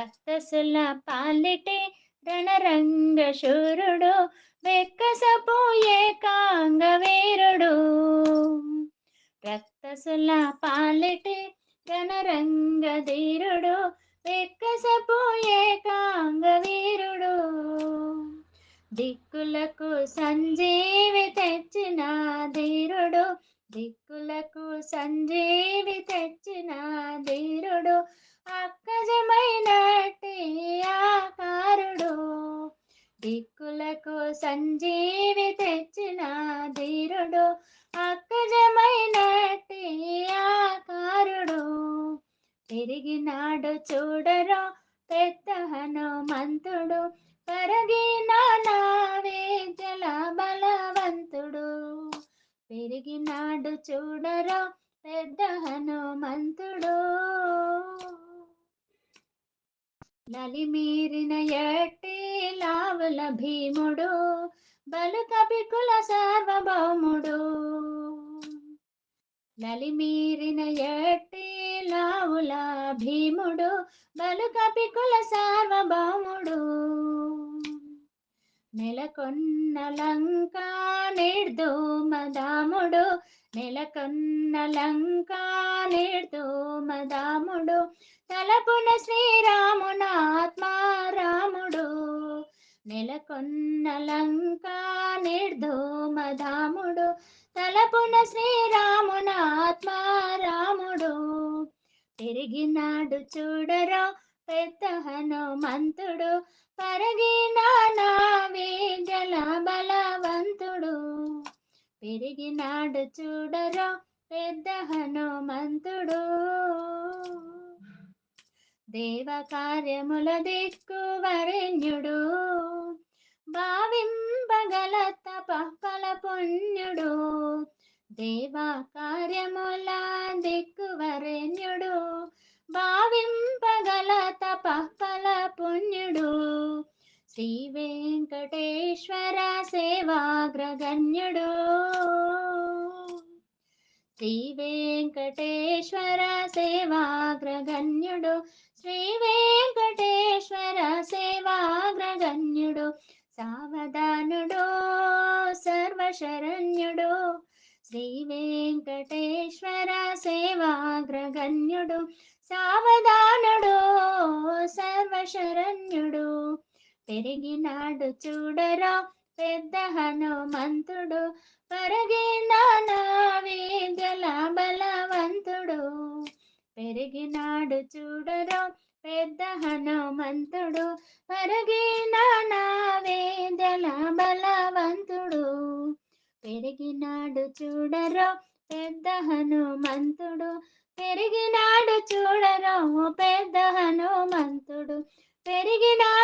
రక్తసుల పాలిటే రణరంగ శూరుడు వెక్కసపోయే కాంగవీరుడు. రక్తసుల పాలిటే రణరంగ ధీరుడు వెక్కసపోయే కాంగవీరుడు. దిక్కులకు సంజీవి తెచ్చిన ధీరుడు దిక్కులకు సంజీవి తెచ్చిన ధీరుడు సంజీవి తెచ్చిన ధీరుడు అక్కజమైనట్టి ఆకారుడు పెరిగినాడు చూడరా పెద్ద హనుమంతుడు కరగిన నా వేదల బలవంతుడు. పెరిగినాడు చూడరా పెద్ద హనుమంతుడు. నలిమీరిన ఎట్టి లావుల భీముడు బలు కపికుల సార్వభౌముడు. నలిమీరిన ఎట్టి లావుల భీముడు బలు కపికుల సార్వభౌముడు. నెలకొన్న లంకా నిర్దోమదాముడు నెలకొన్న లంకా నిర్దోమదాముడు తలపున శ్రీరామునాత్మారాముడు నెలకొన్న లంక నిర్ధూమధాముడు తలపున శ్రీరామునాత్మారాముడు పెరిగినాడు చూడరా పెద్ద హనుమంతుడు పరగిన నా వేగల బలవంతుడు. పెరిగినాడు చూడరా పెద్ద హనుమంతుడు. దేవ కార్యముల దిక్కు వరెణ్యుడు భావింపగల తపఫల పుణ్యుడు దేవ కార్యముల దిక్కు వరెణ్యుడు భావింపగల తపల పుణ్యుడు శ్రీ వెంకటేశ్వర సేవాగ్రగణ్యుడు. శ్రీ వెంకటేశ్వర సేవాగ్రగణ్యుడు శ్రీ వెంకటేశ్వర సేవాగ్రగణ్యుడు సావధానుడు సర్వశరణ్యుడు. శ్రీ వెంకటేశ్వర సేవాగ్రగణ్యుడు సావధానుడు సర్వశరణ్యుడు. పెరిగినాడు చూడరా పెద్ద హనుమంతుడు పరగిన బలవంతుడు. మరగిన నావేదల బలవంతుడు. పెరిగినాడు చూడరో పెద్ద హనుమంతుడు. పెరిగినాడు చూడరో పెద్ద హనుమంతుడు. పెరిగినాడు